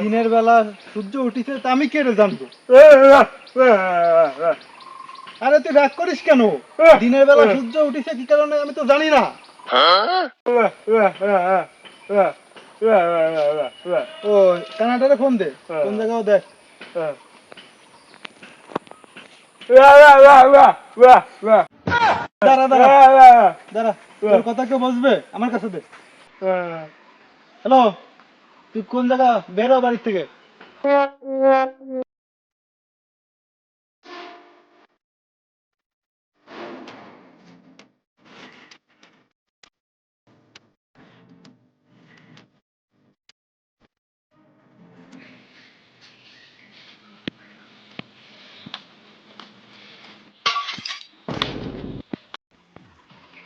দিনের বেলা সূর্য উঠিছে তা আমি কেড়ে জানব? আরে তুই রাগ করিস কেন? দিনের বেলা সূর্য উঠিছে কি কারণে আমি তো জানি না। ও, কানাডারে ফোন দে, কোন জায়গাও দেখ। দাঁড়া দাঁড়া। দাঁড়া তোর কথা কেউ বুঝবে? আমার কাছে দে। হ্যালো তুই কোন জায়গা? বেরো বাড়ির থেকে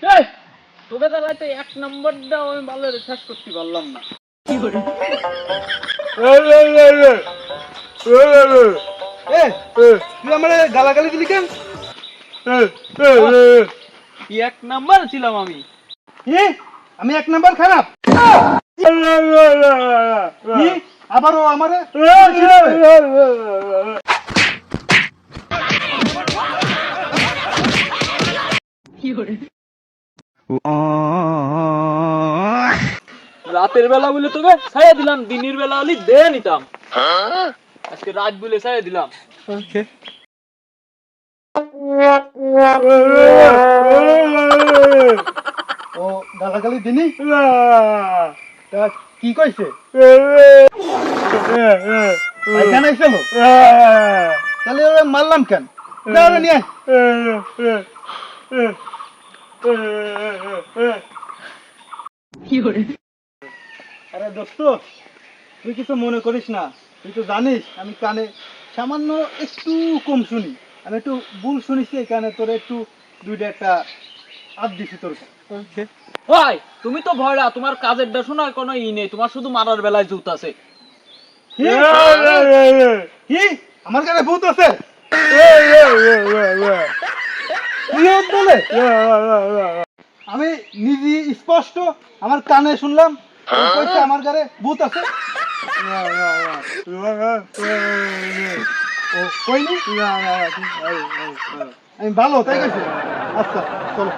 এই, তাহলে তো এক নম্বরটা আমি ভালো রিসার্চ করতে পারলাম না। তুই আমার গালাগালি দিলি কেন? এক নাম্বার ছিলাম আমি। আমি এক নাম্বার খারাপ। আবারও আমারে? রাতের বেলা বলে তোকে ছায়া দিলাম দিনের বেলা হলে দে নিতাম। আজকে রাত বলে ছায়া দিলাম। ওকে ও গালাগালি দিনি? তা কি কইছে? পায়খানা আইছিল তাহলে ওরে মারলাম কেন? দাও আরে দোস্ত তুই কিছু মনে করিস না। তুই তো জানিস আমি কানে সামান্য একটু কম শুনি। আমি একটু ভুল শুনিছি এই কানে তোর একটু দুইটা একটা আপ দিছি তোর ওকে। ভাই তুমি তো ভয়রা তোমার কাজের শোনার কোনো ই নেই তোমার শুধু মারার বেলায় জুত আছে। কি? আমার কানে ভূত আছে? বলে? আমি নিজে স্পষ্ট আমার কানে শুনলাম আমার ঘরে ভূত আছে। আমি ভালো, তাই কইছি? আচ্ছা চলো।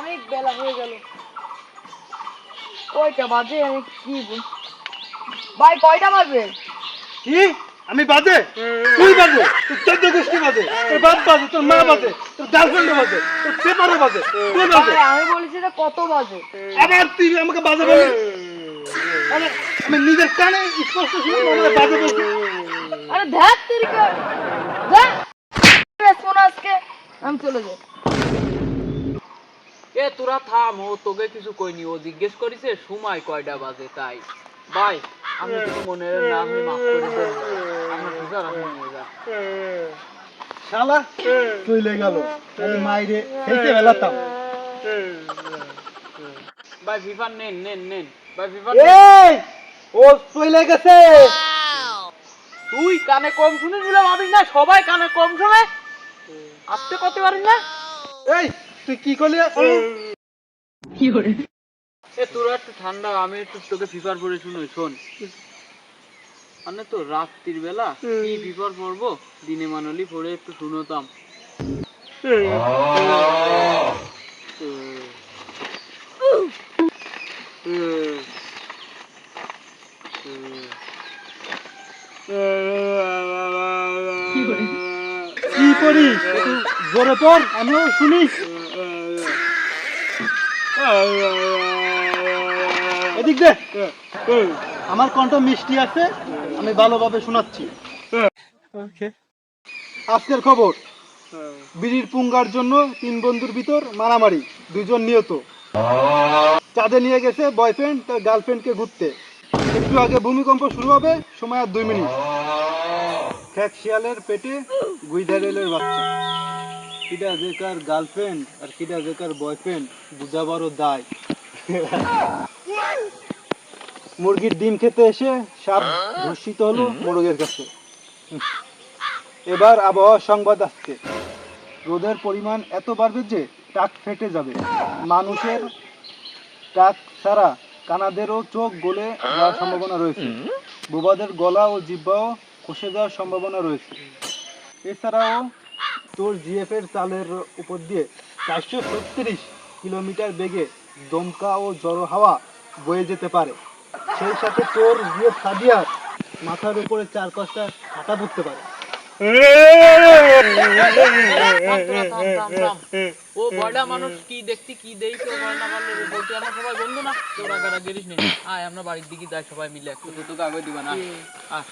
অনেক বেলা হয়ে গেল। কয়টা বাজে? আমি কি বল ভাই কয়টা বাজবে কি? আমি বাজে? তুই বাজে? তোর চোদ্দ গোষ্ঠী বাজে। তোর বাপ বাজে তোর মা বাজে তোর গার্লফ্রেন্ড বাজে তোর পেপারও বাজে তুই বাজে। আমি বলেছি যে কত বাজে? আবার তুই আমাকে বাজে বলি আরে, আমি নিজের কানে স্পষ্ট শুনি আমাকে বাজে বলছি। আরে ধ্যাত তেরিকা ধ্যাত বেচবো না আজকে। আমি চলে যাই। এ তোরা থাম ও তোকে কিছু কইনি ও জিজ্ঞেস করিছে সময় কয়টা বাজে তাই। ভাই আমি কিছু মনে না আপনি মাফ করে দেন আপনার ফিফার আপনি নিয়ে যান শালা চলে গেল। আমি মাইরে খেতে বেলাতাম ভাই ফিফার নেন নেন নেন। ভাই ফিফার এই ও চলে গেছে। তুই কানে কম শুনে দিলে ভাবিস না? সবাই কানে কম শুনে। আসতে করতে পারিস না? এই তুই কি করলি? এ তোরা একটু ঠান্ডা আমি একটু তোকে ফিফার পরে শুনোই শোন মানে তো রাত্রির বেলা কি পড়ব দিনে মানলি পড়ে একটু শুনতাম কি করি জোরে পর আমিও শুনি দে আমার কণ্ঠ মিষ্টি আছে আমি ভালোভাবে শোনাচ্ছি। আজকের খবর বিড়ির পুঙ্গার জন্য তিন বন্ধুর ভিতর মারামারি দুজন নিহত। চাঁদে নিয়ে গেছে বয়ফ্রেন্ড তার গার্লফ্রেন্ডকে ঘুরতে। একটু আগে ভূমিকম্প শুরু হবে সময় আর দুই মিনিট। খ্যাক শিয়ালের পেটে গুইধারেলের বাচ্চা। কিটা জেকার গার্লফ্রেন্ড আর কিটা জেকার বয়ফ্রেন্ড বুঝাবারও দায়। মুরগির ডিম খেতে এসে সাপ ধর্ষিত হলো মোরগের কাছে। এবার আবহাওয়া সংবাদ আসছে। রোদের পরিমাণ এত বাড়বে যে টাক ফেটে যাবে। মানুষের টাক ছাড়া কানাদেরও চোখ গলে যাওয়ার সম্ভাবনা রয়েছে। বোবাদের গলা ও জিব্বাও খসে যাওয়ার সম্ভাবনা রয়েছে। এছাড়াও তোর জিএফ এর চালের উপর দিয়ে চারশো ছত্রিশ কিলোমিটার বেগে দমকা ও জড়ো হাওয়া বয়ে যেতে পারে। সেই সাথে তোর জিএফ সাদিয়ার মাথার উপরে চার পাঁচটা ছাতা পড়তে পারে ও বয়ডা মানুষ কি দেখছি কি দেই কেউ ভয় না বলতে আমরা সবাই বন্ধু না তোর আগারা গেরিস নি আয় আমরা বাড়ির দিকে যাই সবাই মিলে একটু তোকে আগে দিবা না আয়